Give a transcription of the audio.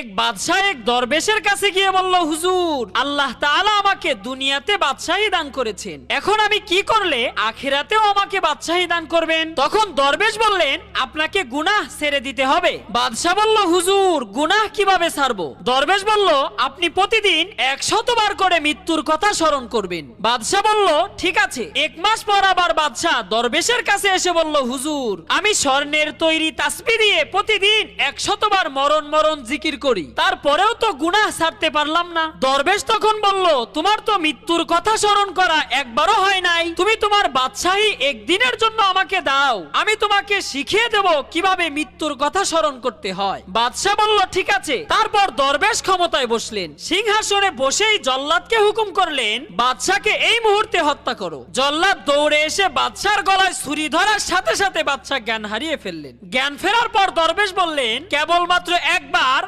এক বাদশাহ এক দরবেশের কাছে গিয়ে বলল, হুজুর, আল্লাহ তাআলা আমাকে দুনিয়াতে বাদশাহী দান করেছেন। এখন আমি কি করলে আখিরাতেও আমাকে বাদশাহী দান করবেন? তখন দরবেশ বললেন, আপনাকে গুনাহ ছেড়ে দিতে হবে। বাদশাহ বলল, হুজুর, গুনাহ কীভাবে ছাড়বো? দরবেশ বলল, আপনি প্রতিদিন একশতবার করে মৃত্যুর কথা স্মরণ করবেন। বাদশাহ বলল, ঠিক আছে। এক মাস পর আবার বাদশাহ দরবেশের কাছে এসে বলল, হুজুর, আমি স্বর্ণের তৈরি তাসবি দিয়ে প্রতিদিন একশতবার মরণ মরণ জিকির করি। তারপরেও তো গুনাহ ছাড়তে পারলাম না। দরবেশ তখন বলল তোমার তো মৃত্যুর কথা স্মরণ করা একবারও হয় নাই। তুমি তোমার বাদশাহী একদিনের জন্য আমাকে দাও। আমি তোমাকে শিখিয়ে দেব কীভাবে মৃত্যুর কথা স্মরণ করতে হয়। বাদশাহ বলল ঠিক আছে। তারপর দরবেশ ক্ষমতায় বসলেন। সিংহাসনে বসেই জল্লাদকে হুকুম করলেন বাদশাকে এই মুহূর্তে হত্যা করো। জল্লাদ দৌড়ে এসে বাদশার গলায় ছুরি ধরার সাথে সাথে বাদশা জ্ঞান হারিয়ে ফেললেন। জ্ঞান ফেরার পর দরবেশ বললেন কেবলমাত্র একবার